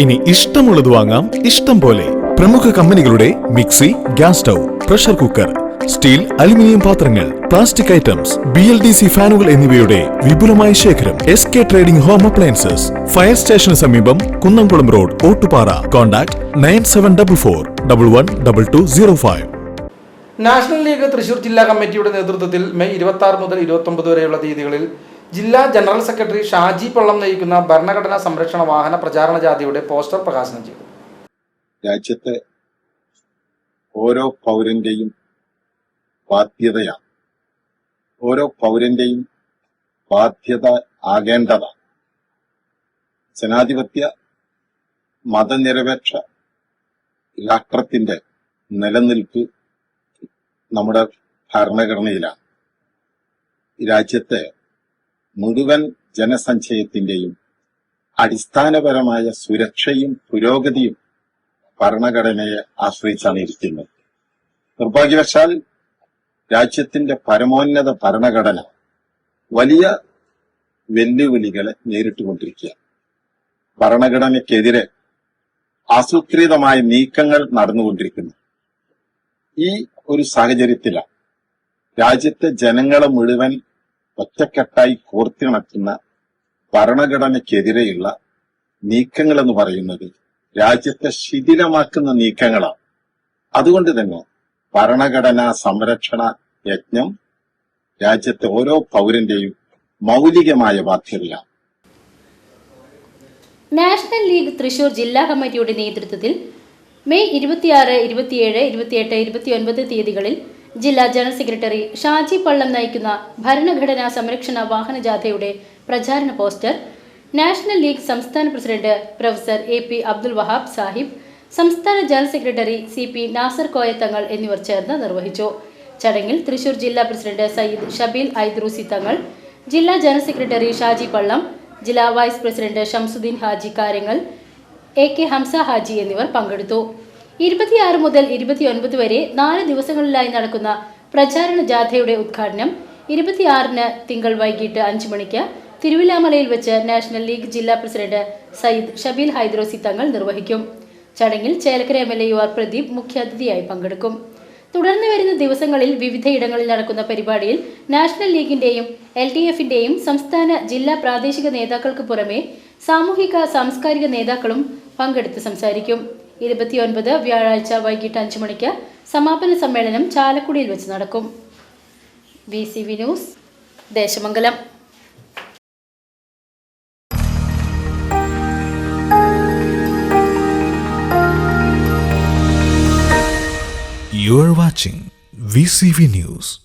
ഇനി ഇഷ്ടമുള്ളത് വാങ്ങാം. ഇഷ്ടം പോലെ പ്രമുഖ കമ്പനികളുടെ mixie gas stove pressure cooker steel aluminium പാത്രങ്ങൾ plastic items B L D C ഫാനുകൾ എന്നിവയുടെ വിപുലമായ ശേഖരം S K trading home appliances fire സ്റ്റേഷന് സമീപം Kunnamkulam road Ottupara. Contact nine seven double four double one double two zero five. National league Thrissur ജില്ലാ കമ്മിറ്റിയുടെ നേതൃത്വത്തിൽ May ഇരുപത്തി ആറ് മുതൽ ഇരുപത്തൊമ്പത് വരെയുള്ള തീയതികളിൽ ജില്ലാ ജനറൽ സെക്രട്ടറി ഷാജി പള്ളം നയിക്കുന്ന ഭരണഘടനാ സംരക്ഷണ വാഹന പ്രചാരണ ജാഥയുടെ പോസ്റ്റർ പ്രകാശനം ചെയ്തു. രാജ്യത്തെ ഓരോ പൗരന്റെയും ബാധ്യതയാണ്. ഓരോ പൗരന്റെയും ബാധ്യത ആകേണ്ടതാണ്. ജനാധിപത്യ മതനിരപേക്ഷ രാഷ്ട്രത്തിന്റെ നിലനിൽപ്പ് നമ്മുടെ ഭരണഘടനയിലാണ്. രാജ്യത്തെ മുഴുവൻ ജനസഞ്ചയത്തിന്റെയും അടിസ്ഥാനപരമായ സുരക്ഷയും പുരോഗതിയും ഭരണഘടനയെ ആശ്രയിച്ചാണ് ഇരിക്കുന്നത്. നിർഭാഗ്യവശാൽ രാജ്യത്തിന്റെ പരമോന്നത ഭരണഘടന വലിയ വെല്ലുവിളികളെ നേരിട്ടുകൊണ്ടിരിക്കുക ഭരണഘടനയ്ക്കെതിരെ ആസൂത്രിതമായ നീക്കങ്ങൾ നടന്നുകൊണ്ടിരിക്കുന്നു. ഈ ഒരു സാഹചര്യത്തിലാണ് രാജ്യത്തെ ജനങ്ങളെ മുഴുവൻ ഒറ്റക്കെട്ടായി കോർത്തിണക്കുന്ന ഭരണഘടനയ്ക്കെതിരെയുള്ള നീക്കങ്ങൾ എന്ന് പറയുന്നത് രാജ്യത്തെ ശിഥിലമാക്കുന്ന നീക്കങ്ങളാണ്. അതുകൊണ്ട് തന്നെ ഭരണഘടനാ സംരക്ഷണ യജ്ഞം രാജ്യത്തെ ഓരോ പൗരന്റെയും മൗലികമായ ബാധ്യതയാണ്. നാഷണൽ ലീഗ് തൃശൂർ ജില്ലാ കമ്മിറ്റിയുടെ നേതൃത്വത്തിൽ മെയ് ഇരുപത്തിയാറ് ഇരുപത്തിയേഴ് ഇരുപത്തിയെട്ട് ഇരുപത്തിയൊൻപത് തീയതികളിൽ ജില്ലാ ജനറൽ സെക്രട്ടറി ഷാജി പള്ളം നയിക്കുന്ന ഭരണഘടനാ സംരക്ഷണ വാഹന ജാഥയുടെ പ്രചാരണ പോസ്റ്റർ നാഷണൽ ലീഗ് സംസ്ഥാന president professor A P Abdul Wahab Sahib സംസ്ഥാന general secretary C P Nasar Koyathangal എന്നിവർ ചേർന്ന് നിർവഹിച്ചു. ചടങ്ങിൽ തൃശൂർ ജില്ലാ പ്രസിഡന്റ് സയ്യിദ് ഷബീൽ ഐദ്രൂസി തങ്ങൾ ജില്ലാ ജനറൽ സെക്രട്ടറി ഷാജി പള്ളം ജില്ലാ വൈസ് പ്രസിഡന്റ് ഷംസുദ്ദീൻ ഹാജി കാര്യങ്ങൾ എ കെ ഹംസ ഹാജി എന്നിവർ പങ്കെടുത്തു. ഇരുപത്തിയാറ് മുതൽ ഇരുപത്തിയൊൻപത് വരെ നാല് ദിവസങ്ങളിലായി നടക്കുന്ന പ്രചാരണ ജാഥയുടെ ഉദ്ഘാടനം ഇരുപത്തിയാറിന് തിങ്കൾ വൈകിട്ട് അഞ്ച് മണിക്ക് തിരുവില്ലാമലയിൽ വെച്ച് നാഷണൽ ലീഗ് ജില്ലാ പ്രസിഡന്റ് സയ്യിദ് ഷബീൽ ഹൈദ്രോസി തങ്ങൾ നിർവഹിക്കും. ചടങ്ങിൽ Chelakkara M L A U R Pradeep മുഖ്യാതിഥിയായി പങ്കെടുക്കും. തുടർന്ന് വരുന്ന ദിവസങ്ങളിൽ വിവിധയിടങ്ങളിൽ നടക്കുന്ന പരിപാടിയിൽ നാഷണൽ ലീഗിന്റെയും എൽ ഡി എഫിന്റെയും സംസ്ഥാന ജില്ലാ പ്രാദേശിക നേതാക്കൾക്ക് പുറമെ സാമൂഹിക സാംസ്കാരിക നേതാക്കളും പങ്കെടുത്ത് സംസാരിക്കും. ഇരുപത്തിയൊൻപത് വ്യാഴാഴ്ച വൈകിട്ട് അഞ്ചു മണിക്ക് സമാപന സമ്മേളനം ചാലക്കുടിയിൽ വെച്ച് നടക്കും V C V news Desamangalam You are watching VCV News.